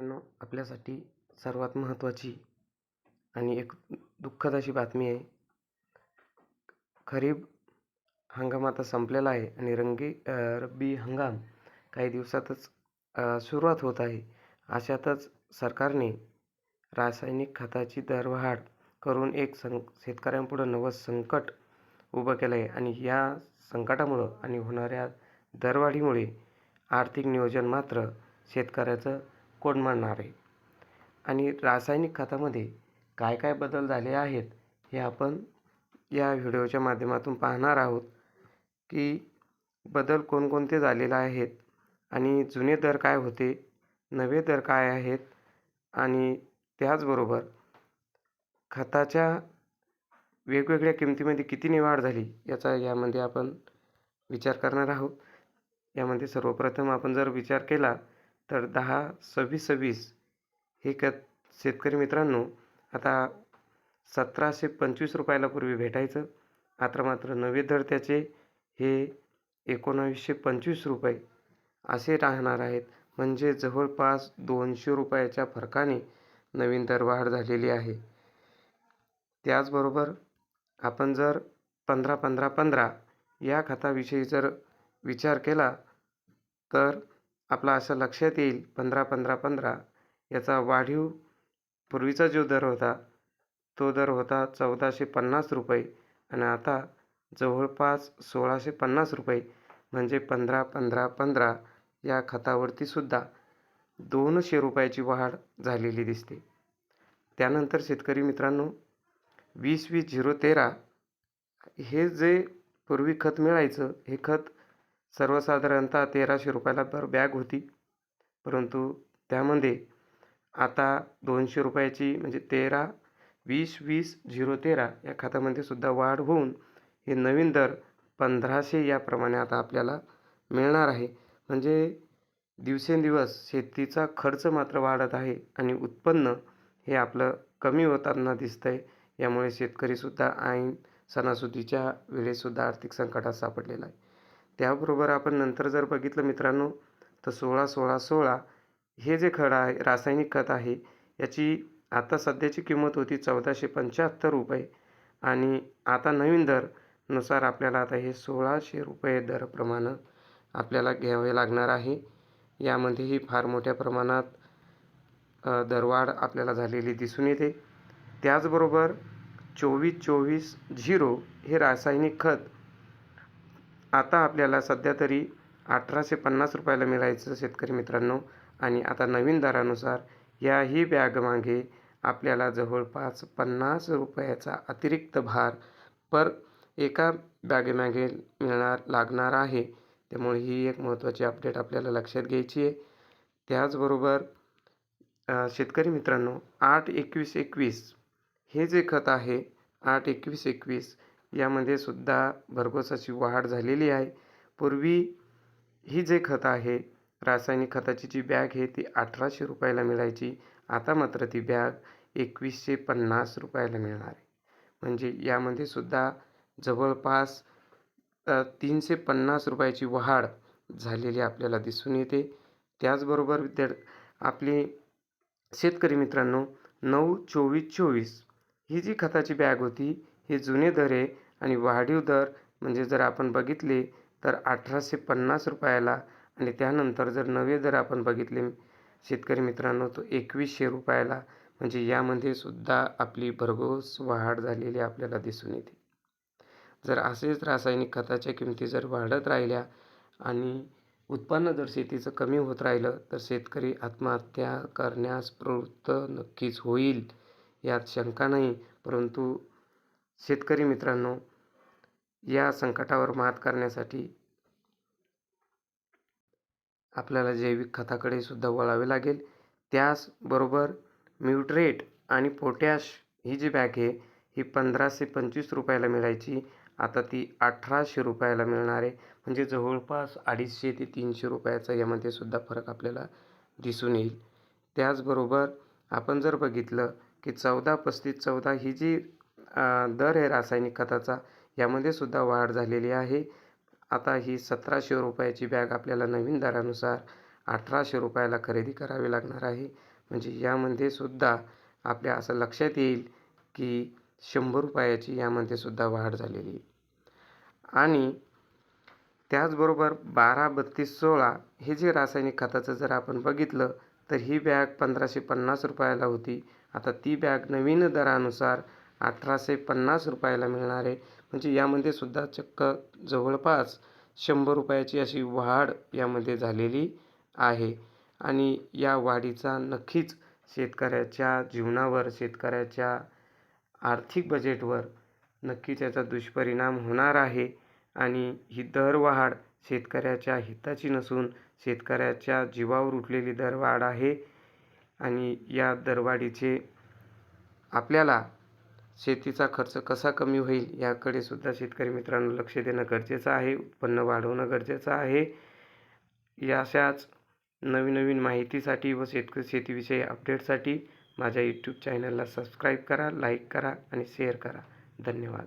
मित्रांनो आपल्यासाठी सर्वात महत्त्वाची आणि एक दुःखद अशी बातमी आहे. खरीप हंगाम आता संपलेला आहे आणि रंगी रब्बी हंगाम काही दिवसातच सुरुवात होत आहे. अशातच सरकारने रासायनिक खताची दरवाढ करून एक सं शेतकऱ्यांपुढं नवं संकट उभं केलं आहे आणि या संकटामुळं आणि होणाऱ्या दरवाढीमुळे आर्थिक नियोजन मात्र शेतकऱ्याचं कोण कोंडमाडणार आहे? आणि रासायनिक खतामध्ये काय काय बदल झाले आहेत हे आपण या व्हिडिओच्या माध्यमातून पाहणार आहोत की बदल कोणकोणते झालेले आहेत आणि जुने दर काय होते नवे दर काय आहेत आणि त्याचबरोबर खताच्या वेगवेगळ्या किमतीमध्ये कितीने वाढ झाली याचा यामध्ये आपण विचार करणार आहोत. यामध्ये सर्वप्रथम आपण जर विचार केला तर दहा सव्वीस सव्वीस हे खत शेतकरी मित्रांनो आता सतराशे पंचवीस रुपयाला पूर्वी भेटायचं. आता मात्र नवे दर त्याचे हे एकोणावीसशे पंचवीस रुपये असे राहणार आहेत. म्हणजे जवळपास दोनशे रुपयाच्या फरकाने नवीन दरवाढ झालेली आहे. त्याचबरोबर आपण जर पंधरा पंधरा पंधरा या खताविषयी जर विचार केला तर आपला असं लक्षात येईल पंधरा पंधरा पंधरा. याचा वाढीव पूर्वीचा जो दर होता तो दर होता चौदाशे पन्नास रुपये. आणि आता जवळपास सोळाशे पन्नास रुपये म्हणजे पंधरा पंधरा पंधरा या खतावरतीसुद्धा दोनशे रुपयाची वाढ झालेली दिसते. त्यानंतर शेतकरी मित्रांनो वीस वीस झिरो तेरा हे जे पूर्वी खत मिळायचं हे खत सर्वसाधारणतः तेराशे रुपयाला पर बॅग होती. परंतु त्यामध्ये आता दोनशे रुपयाची म्हणजे तेरा वीस वीस झिरो तेरा या खात्यामध्ये सुद्धा वाढ होऊन हे नवीन दर पंधराशे याप्रमाणे आता आपल्याला मिळणार आहे. म्हणजे दिवसेंदिवस शेतीचा खर्च मात्र वाढत आहे आणि उत्पन्न हे आपलं कमी होताना दिसतं आहे यामुळे शेतकरीसुद्धा ऐन सणासुदीच्या वेळेसुद्धा आर्थिक संकटात सापडलेला आहे. त्याबरोबर आपण नंतर जर बघितलं मित्रांनो तर सोळा सोळा सोळा हे जे खत आहे रासायनिक खत आहे याची आता सध्याची किंमत होती चौदाशे पंच्याहत्तर रुपये आणि आता नवीन दरनुसार आपल्याला आता हे सोळाशे रुपये दरप्रमाणे आपल्याला घ्यावे लागणार आहे. यामध्येही फार मोठ्या प्रमाणात दरवाढ आपल्याला झालेली दिसून येते. त्याचबरोबर चोवीस चोवीस झिरो हे रासायनिक खत आता आपल्याला सध्या तरी अठराशे पन्नास रुपयाला मिळायचं शेतकरी मित्रांनो. आणि आता नवीन दरानुसार याही बॅगमागे आपल्याला जवळपास पन्नास रुपयाचा अतिरिक्त भार पर एका बॅगेमागे मिळणार लागणार आहे. त्यामुळे ही एक महत्त्वाची अपडेट आपल्याला लक्षात घ्यायची आहे. त्याचबरोबर शेतकरी मित्रांनो आठ एकवीस एकवीस हे जे खत आहे आठ एकवीस एकवीस यामध्ये सुद्धा भरघोस अशी वाढ झालेली आहे. पूर्वी ही जे खत आहे रासायनिक खताची जी बॅग आहे ती अठराशे रुपयाला मिळायची. आता मात्र ती बॅग एकवीसशे पन्नास रुपयाला मिळणार आहे. म्हणजे यामध्ये सुद्धा जवळपास तीनशे पन्नास रुपयाची वाढ झालेली आपल्याला दिसून येते. त्याचबरोबर विद्यार आपली शेतकरी मित्रांनो नऊ चोवीस चोवीस ही जी खताची बॅग होती ही जुने दर आहे आणि वाढीव दर म्हणजे जर आपण बघितले तर अठराशे पन्नास रुपयाला आणि त्यानंतर जर नवे दर आपण बघितले शेतकरी मित्रांनो तो एकवीसशे रुपयाला. म्हणजे यामध्ये सुद्धा आपली भरघोस वाढ झालेली आपल्याला दिसून येते. जर असेच रासायनिक खताच्या किमती जर वाढत राहिल्या आणि उत्पन्न जर शेतीचं कमी होत राहिलं तर शेतकरी आत्महत्या करण्यास प्रवृत्त नक्कीच होईल. यात शंका नाही परंतु शेतकरी मित्रांनो या संकटावर मात करण्यासाठी आपल्याला जैविक खताकडे सुद्धा वळावे लागेल. त्याचबरोबर म्युट्रेट आणि पोटॅश ही जी बॅग आहे ही पंधराशे पंचवीस रुपयाला मिळायची. आता ती अठराशे रुपयाला मिळणार आहे. म्हणजे जवळपास अडीचशे ते तीनशे रुपयाचा यामध्ये सुद्धा फरक आपल्याला दिसून येईल. त्याचबरोबर आपण जर बघितलं की चौदा पस्तीस चौदा ही जी दर आहे रासायनिक खताचा यामध्ये सुद्धा वाढ झालेली आहे. आता ही सतराशे रुपयाची बॅग आपल्याला नवीन दरानुसार अठराशे रुपयाला खरेदी करावी लागणार आहे. म्हणजे यामध्ये सुद्धा आपल्या असं लक्षात येईल की शंभर रुपयाची यामध्ये सुद्धा वाढ झालेली आहे. आणि त्याचबरोबर बारा बत्तीस सोळा हे जे रासायनिक खताचं जर आपण बघितलं तर ही बॅग पंधराशे पन्नास रुपयाला होती. आता ती बॅग नवीन दरानुसार अठराशे पन्नास रुपयाला मिळणार आहे. म्हणजे यामध्ये सुद्धा चक्क जवळपास शंभर रुपयाची अशी वाढ यामध्ये झालेली आहे. आणि या वाढीचा नक्कीच शेतकऱ्याच्या जीवनावर शेतकऱ्याच्या आर्थिक बजेटवर नक्कीच याचा दुष्परिणाम होणार आहे. आणि ही दरवाढ शेतकऱ्याच्या हिताची नसून शेतकऱ्याच्या जीवावर उठलेली दरवाढ आहे आणि या दरवाढीचे आपल्याला शेतीचा खर्च कसा कमी होईल याकडे सुद्धा शेतकरी मित्रांनो लक्ष देणं गरजेचं आहे उत्पन्न वाढवणं गरजेचं आहे. या अशाच नवीन नवीन माहितीसाठी व शेतकरी शेतीविषयी अपडेटसाठी माझ्या यूट्यूब चॅनलला सबस्क्राईब करा लाईक करा आणि शेअर करा. धन्यवाद.